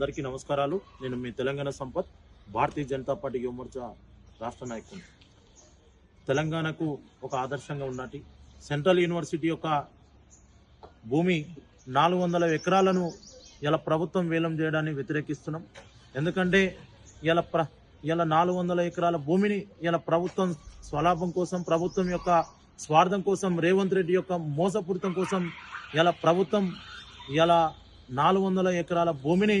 అందరికీ నమస్కారాలు. నేను మీ తెలంగాణ సంపత్ భారతీయ జనతా పార్టీ యువమోర్చా రాష్ట్ర నాయకుడు తెలంగాణకు ఒక ఆదర్శంగా ఉన్నటి సెంట్రల్ యూనివర్సిటీ యొక్క భూమి నాలుగు వందల ఎకరాలను ఇలా ప్రభుత్వం వేలం చేయడాన్ని వ్యతిరేకిస్తున్నాం. ఎందుకంటే ఇలా ప్ర ఇలా నాలుగు వందల ఎకరాల భూమిని ఇలా ప్రభుత్వం స్వలాభం కోసం ప్రభుత్వం యొక్క స్వార్థం కోసం రేవంత్ రెడ్డి యొక్క మోసపూరితం కోసం ఇలా ప్రభుత్వం ఇలా నాలుగు వందల ఎకరాల భూమిని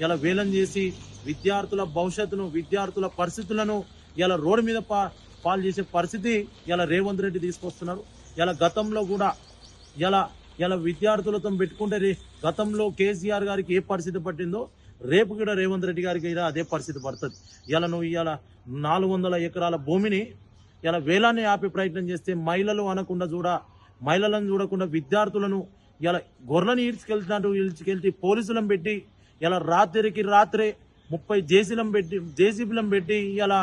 ఇలా వేలం చేసి విద్యార్థుల భవిష్యత్తును విద్యార్థుల పరిస్థితులను ఇలా రోడ్డు మీద పా పాలు చేసే పరిస్థితి ఇలా రేవంత్ రెడ్డి తీసుకొస్తున్నారు. ఇలా గతంలో కూడా ఇలా ఇలా విద్యార్థులతో పెట్టుకుంటే రే- గతంలో కేసీఆర్ గారికి ఏ పరిస్థితి పట్టిందో రేపు కూడా రేవంత్ రెడ్డి గారికి ఇలా అదే పరిస్థితి పడుతుంది. ఇలా నువ్వు ఇలా నాలుగు వందల ఎకరాల భూమిని ఇలా వేలాన్ని ఆపే ప్రయత్నం చేస్తే మహిళలు అనకుండా చూడ మహిళలను చూడకుండా విద్యార్థులను ఇలా గొర్రెలను ఈడ్చుకెళ్తున్నట్టు ఈడ్చుకెళ్తే పోలీసులను పెట్టి ఇలా రాత్రికి రాత్రే ముప్పై జేసీలం పెట్టి జేసీబీలం పెట్టి ఇలా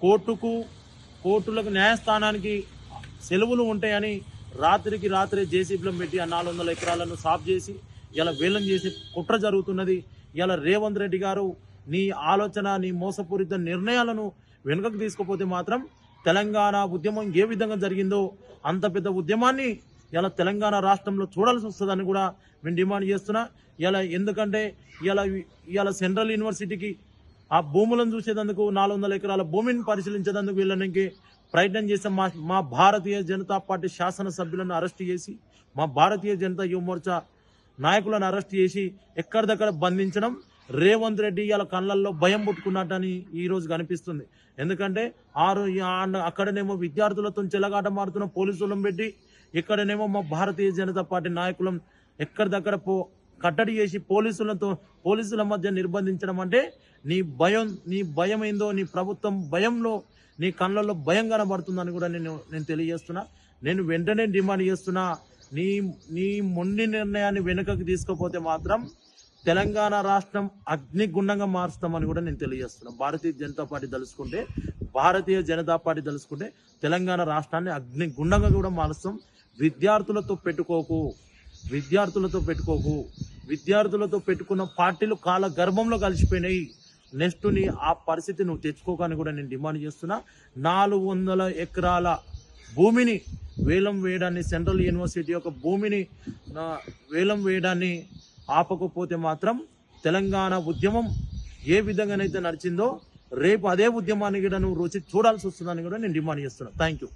కోర్టుకు కోర్టులకు న్యాయస్థానానికి సెలవులు ఉంటాయని రాత్రికి రాత్రే జేసీబీలం పెట్టి ఆ నాలుగు వందల ఎకరాలను సాఫ్ చేసి ఇలా వేలం చేసి కుట్ర జరుగుతున్నది. ఇలా రేవంత్ రెడ్డి గారు నీ ఆలోచన నీ మోసపూరిత నిర్ణయాలను వెనుకకు తీసుకుపోతే మాత్రం తెలంగాణ ఉద్యమం ఏ విధంగా జరిగిందో అంత పెద్ద ఉద్యమాన్ని ఇలా తెలంగాణ రాష్ట్రంలో చూడాల్సి వస్తుందని కూడా మేము డిమాండ్ చేస్తున్నా. ఇలా ఎందుకంటే ఇలా ఇలా సెంట్రల్ యూనివర్సిటీకి ఆ భూములను చూసేందుకు నాలుగు వందల ఎకరాల భూమిని పరిశీలించేందుకు వీళ్ళనికి ప్రయత్నం చేసాం మా మా భారతీయ జనతా పార్టీ శాసనసభ్యులను అరెస్ట్ చేసి మా భారతీయ జనతా యువమోర్చా నాయకులను అరెస్ట్ చేసి ఎక్కడిదక్కడ బంధించడం రేవంత్ రెడ్డి వాళ్ళ కళ్ళల్లో భయం పుట్టుకున్నట్టని ఈరోజు కనిపిస్తుంది. ఎందుకంటే ఆరు ఆ- అక్కడనేమో విద్యార్థులతో చెలగాట మారుతున్న పోలీసులను పెట్టి ఇక్కడనేమో మా భారతీయ జనతా పార్టీ నాయకులం ఎక్కడిదక్కడ పో కట్టడి చేసి పోలీసులతో పోలీసుల మధ్య నిర్బంధించడం అంటే నీ భయం నీ భయం ఏందో నీ ప్రభుత్వం భయంలో నీ కళ్ళల్లో భయం కనబడుతుందని కూడా నేను నేను తెలియజేస్తున్నా. నేను వెంటనే డిమాండ్ చేస్తున్నా. నీ నీ మొండి నిర్ణయాన్ని వెనుకకు తీసుకుపోతే మాత్రం తెలంగాణ రాష్ట్రం అగ్నిగుండంగా మారుస్తామని కూడా నేను తెలియజేస్తున్నా. భారతీయ జనతా పార్టీ తలుసుకుంటే భారతీయ జనతా పార్టీ తలుసుకుంటే తెలంగాణ రాష్ట్రాన్ని అగ్నిగుండంగా కూడా మారుస్తాం. విద్యార్థులతో పెట్టుకోకు. విద్యార్థులతో పెట్టుకోకు. విద్యార్థులతో పెట్టుకున్న పార్టీలు కాల గర్భంలో కలిసిపోయినాయి. నెక్స్ట్ నీ ఆ పరిస్థితి నువ్వు తెచ్చుకోకని కూడా నేను డిమాండ్ చేస్తున్నా. నాలుగు వందల ఎకరాల భూమిని వేలం వేయడాన్ని సెంట్రల్ యూనివర్సిటీ యొక్క భూమిని వేలం వేయడాన్ని ఆపకపోతే మాత్రం తెలంగాణ ఉద్యమం ఏ విధంగానైతే నడిచిందో రేపు అదే ఉద్యమాన్ని కూడా నువ్వు రుచి చూడాల్సి వస్తుందని కూడా నేను డిమాండ్ చేస్తున్నా. Thank you